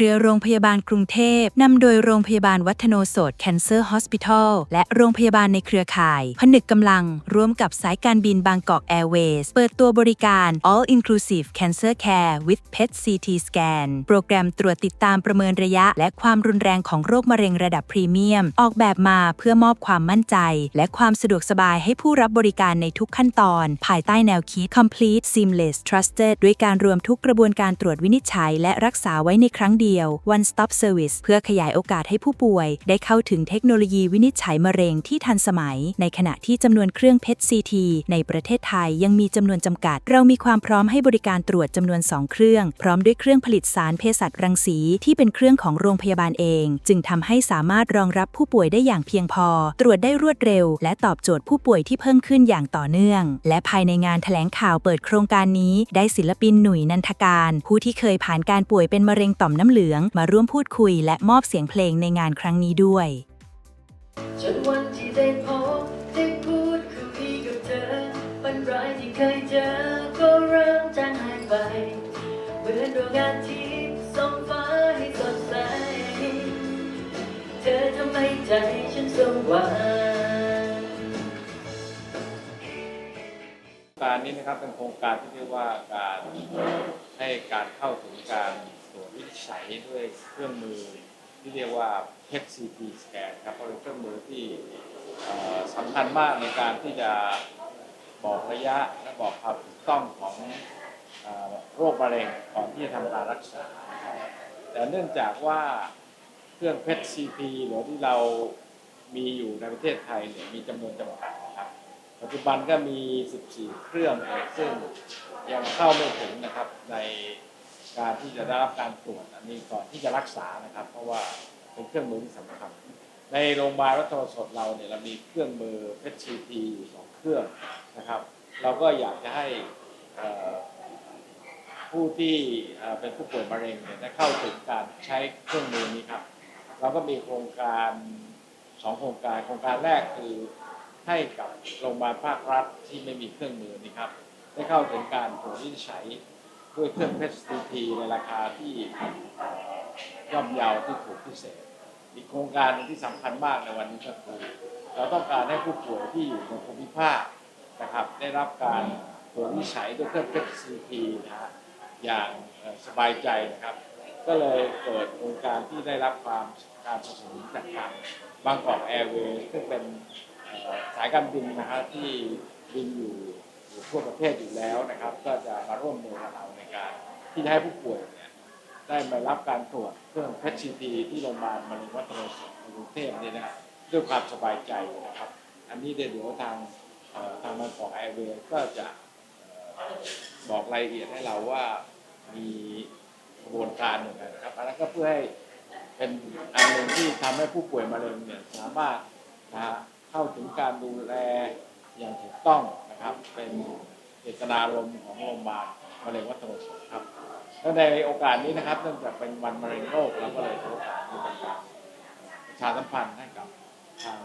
ครือโรงพยาบาลกรุงเทพนำโดยโรงพยาบาลวัฒโนโสต Cancer Hospital และโรงพยาบาลในเครือข่าย ผนึกกำลัง ร่วมกับสายการบินบางกอก Airways เปิดตัวบริการ All Inclusive Cancer Care with PET CT Scan โปรแกรมตรวจติดตามประเมินระยะ และความรุนแรงของโรคมะเร็งระดับพรีเมียม ออกแบบมาเพื่อมอบความมั่นใจ และความสะดวกสบายให้ผู้รับบริการในทุกขั้นตอน ภายใต้แนวคิด Complete Seamless Trusted ด้วยการรวมทุกกระบวนการตรวจวินิจฉัย และรักษาไว้ในครั้งเดียว One Stop Service เพื่อขยายโอกาสให้ผู้ป่วย ได้เข้าถึงเทคโนโลยีวินิจฉัยมะเร็งที่ทันสมัย ในขณะที่จำนวนเครื่องเพชร CT ในประเทศไทยยังมีจำนวนจำกัด เรามีความพร้อมให้บริการตรวจจำนวน 2 เครื่อง พร้อมด้วยเครื่องผลิตสารเภสัชรังสีที่เป็นเครื่องของโรงพยาบาลเอง จึงทำให้สามารถรองรับผู้ป่วยได้อย่างเพียงพอ ตรวจได้รวดเร็ว และตอบโจทย์ผู้ป่วยที่เพิ่มขึ้นอย่างต่อเนื่อง และภายในงานแถลงข่าวเปิดโครงการนี้ ได้ศิลปินหนุ่ยนันทการ ผู้ที่เคยผ่านการป่วยเป็นมะเร็งต่อมน้ำเหลืองมาร่วมพูดคุยและมอบเสียงเพลงในงานครั้งนี้ด้วยจนวันที่ได้พบได้พูดคุยกับเธอปัญหาที่เคยเจอก็เริ่มจางหายไปเหมือนดวงอาทิตย์ส่องฟ้าให้สดใส เธอทำให้ใจฉันสว่างโครงการนี้นะครับเป็นโครงการที่เรียกว่าการให้การเข้าถึงการต รวจวิจัยด้วยเครื่องมือที่เรียกว่า PET CT scan ครับเพราะเป็นเครื่องมือที่สำคัญมากในการที่จะบอกระยะและบอกความถูกต้องของโรคมะเร็งก่อนที่จะทำการรักษา แต่เนื่องจากว่าเครื่อง PET CT หรือที่เรามีอยู่ในประเทศไทยเนี่ยมีจำนวนจำกัดนะครับปัจจุบันก็มี 14 เครื่องซึ่งยังเข้าไม่ถึงนะครับใน การที่จะได้รับการตรวจอันนี้ก่อนที่จะรักษานะครับ เพราะว่าเป็นเครื่องมือที่สำคัญในโรงพยาบาลรัตนสดเราเนี่ยเรามีเครื่องมือเพชรชีทีอยู่สองเครื่องนะครับ เราก็อยากจะให้ผู้ที่เอ่อเป็นผู้ป่วยมะเร็งเนี่ยได้เข้าถึงการใช้เครื่องมือนี้ครับ เราก็มีโครงการสองโครงการโครงการแรกคือให้กับโรงพยาบาลภาครัฐที่ไม่มีเครื่องมือนี่ครับได้เข้าถึงการตรวจวินิจฉัย ด้วยเครื่องเพชร CT ในราคาที่ย่อมเยาที่ถูกพิเศษ อีกโครงการหนึงที่สำคัญมากในวันนี้ก็คือ เราต้องการให้ผู้ป่วยที่อยู่ในภูมิภาคนะครับ ได้รับการตรวจวินิจฉัยด้วยเครื่องเพชร CT นะฮะอย่างสบายใจนะครับ ก็เลยเกิดโครงการที่ได้รับความการสนับสนุนจากทางบางกอกแอร์เวย์ซึ่งเป็นสายการบินนะครับที่บินอยู่อยู่ทั่วประเทศอยู่แล้วนะครับ ก็จะมาร่วมมือกับเรา การที่จะให้ผู้ป่วยเนี่ยได้มารับการตรวจเครื่องเพชชีทีที่โรงพยาบาลมะเร็งวัฒนศพกรุงเทพเนี่ยนะครับด้วยความสบายใจนะครับ อันนี้เดี๋ยวทางทางบางกอกแอเวก็จะบอกรายละเอียดให้เราว่ามีกระบวนการอย่างไรนะครับอันนั้นก็เพื่อให้เป็นอันหนึ่งที่ทำให้ผู้ป่วยมะเร็งเนี่ยสามารถนะฮะเข้าถึงการดูแลอย่างถูกต้องนะครับ เป็นเจตนารมณ์ของโรงพยาบาล มะเร็งวัฒนศพครับและในโอกาสนี้นะครับเนื่องจากเป็นวันมะเร็งโลกเราก็เลยถือโอกาสนี้เป็นการประชาสัมพันธ์ให้กับทาง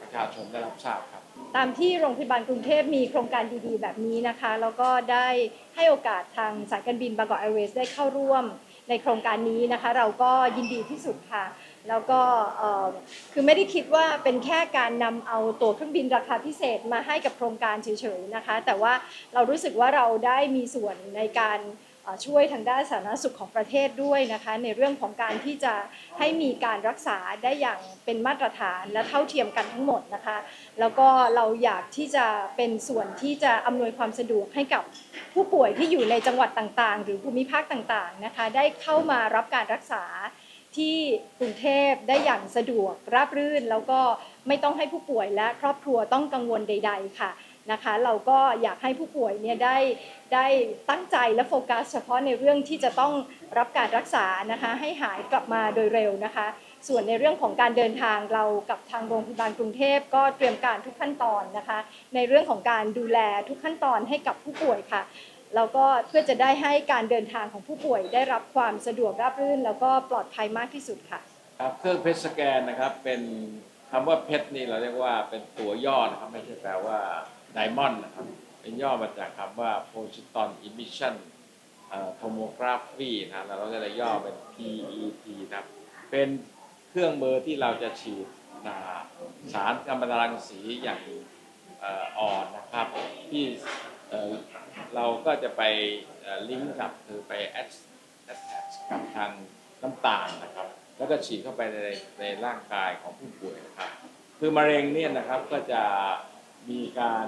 ประชาชนได้รับทราบครับ ตามที่โรงพยาบาลกรุงเทพมีโครงการดีๆ แบบนี้นะคะ แล้วก็ได้ให้โอกาสทางสายการบินบางกอกแอร์เวย์ได้เข้าร่วมในโครงการนี้นะคะ เราก็ยินดีที่สุดค่ะ แล้วก็คือไม่ได้คิดว่าเป็นแค่การนำเอาตัวเครื่องบินราคาพิเศษมาให้กับโครงการเฉยๆนะคะ แต่ว่าเรารู้สึกว่าเราได้มีส่วนในการช่วยทางด้านสาธารณสุขของประเทศด้วยนะคะ ในเรื่องของการที่จะให้มีการรักษาได้อย่างเป็นมาตรฐานและเท่าเทียมกันทั้งหมดนะคะ แล้วก็เราอยากที่จะเป็นส่วนที่จะอำนวยความสะดวกให้กับผู้ป่วยที่อยู่ในจังหวัดต่างๆ หรือภูมิภาคต่างๆนะคะ ได้เข้ามารับการรักษา ที่กรุงเทพได้อย่างสะดวกราบรื่น แล้วก็ไม่ต้องให้ผู้ป่วยและครอบครัวต้องกังวลใด ๆ ค่ะนะคะ เราก็อยากให้ผู้ป่วยเนี่ยได้ได้ตั้งใจและโฟกัส เฉพาะในเรื่องที่จะต้องรับการรักษานะคะ ให้หายกลับมาโดยเร็วนะคะ ส่วนในเรื่องของการเดินทางเรากับทางโรงพยาบาลกรุงเทพก็เตรียมการทุกขั้นตอนนะคะ ในเรื่องของการดูแลทุกขั้นตอนให้กับผู้ป่วยค่ะ แล้วก็เพื่อจะได้ให้การเดินทางของผู้ป่วยได้รับความสะดวกราบรื่น แล้วก็ปลอดภัยมากที่สุดค่ะ ครับเครื่องเพชรสแกนนะครับเป็นคำว่าเพชรนี่เราเรียกว่าเป็นตัวย่อนะครับไม่ใช่แปลว่าไดมอนด์นะครับเป็นย่อมาจากคำว่า Positron Emission โทโมกราฟีนะแล้วเราก็จะย่อเป็น PET นะครับเป็นเครื่องมือที่เราจะฉีดสารกัมมันตรังสีอย่างอ่อนนะครับที่ เราก็จะไปลิงก์กับคือไป attach กับทางน้ำตาลนะครับ แล้วก็ฉีดเข้าไปในในร่างกายของผู้ป่วยนะครับ คือมะเร็งเนี่ยนะครับก็จะมีการ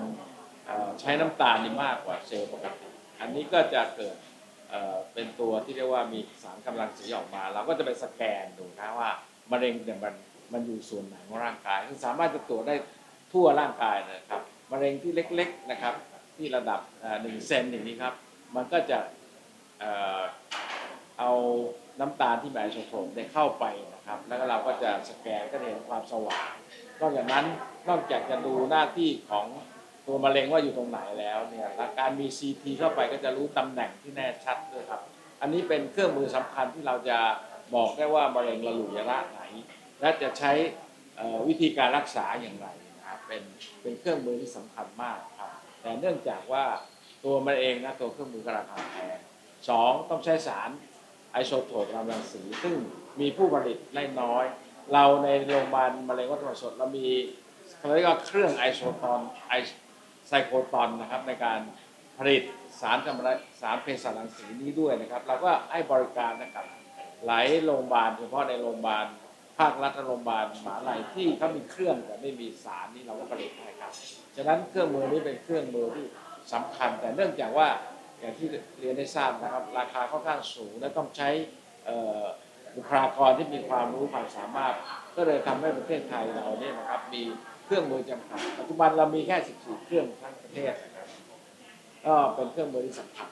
ใช้น้ำตาลนี่มากกว่าเซลล์ปกติอันนี้ก็จะเกิดเอ่อเป็นตัวที่เรียกว่ามีสารกำลังสีออกมา เราก็จะไปสแกนดูนะว่ามะเร็งเนี่ยมันมันอยู่ส่วนไหนของร่างกายซึ่งสามารถจะตรวจได้ทั่วร่างกายนะครับ มะเร็งที่เล็ก ๆ นะครับ ที่ระดับหนึ่งเซนอย่างนี้ครับ มันก็จะเอาน้ำตาลที่ไอโซโทรปเนี่ยเข้าไปนะครับ แล้วเราก็จะสแกนก็เห็นความสว่างนอกจากนั้นนอกจากจะดูหน้าที่ของตัวมะเร็งว่าอยู่ตรงไหนแล้วเนี่ยและการมี CT เข้าไปก็จะรู้ตำแหน่งที่แน่ชัดด้วยครับ อันนี้เป็นเครื่องมือสำคัญที่เราจะบอกได้ว่ามะเร็งระลุระไหน และจะใช้วิธีการรักษาอย่างไรนะครับเป็นเป็นเครื่องมือที่สำคัญมากครับ แต่เนื่องจากว่าตัวมันเองนะตัวเครื่องมือก็ราคาแพงสองต้องใช้สารไอโซโทปรังสีซึ่งมีผู้ผลิตได้น้อย เราในโรงพยาบาลมะเร็งวัณสดเรามีเขาเรียกว่าเครื่องไอโซตอนไอไซโคตอนนะครับในการผลิตสารกำมะสารเภสัชรังสีนี้ด้วยนะครับ เราก็ให้บริการนะครับหลายโรงพยาบาลเฉพาะในโรงพยาบาล ภาครัฐโรงพยาบาลมหาลัยที่เขามีเครื่องแต่ไม่มีสารนี้เราก็ผลิตให้ครับ ฉะนั้นเครื่องมือนี้เป็นเครื่องมือที่สำคัญ แต่เนื่องจากว่าอย่างที่เรียนได้ทราบนะครับ ราคาค่อนข้างสูงและต้องใช้บุคลากรที่มีความรู้ความสามารถ ก็เลยทำให้ประเทศไทยเราเนี่ยนะครับมีเครื่องมือจำกัดปัจจุบันเรามีแค่ 14 เครื่องทั้งประเทศนะครับก็เป็นเครื่องมือที่สำคัญ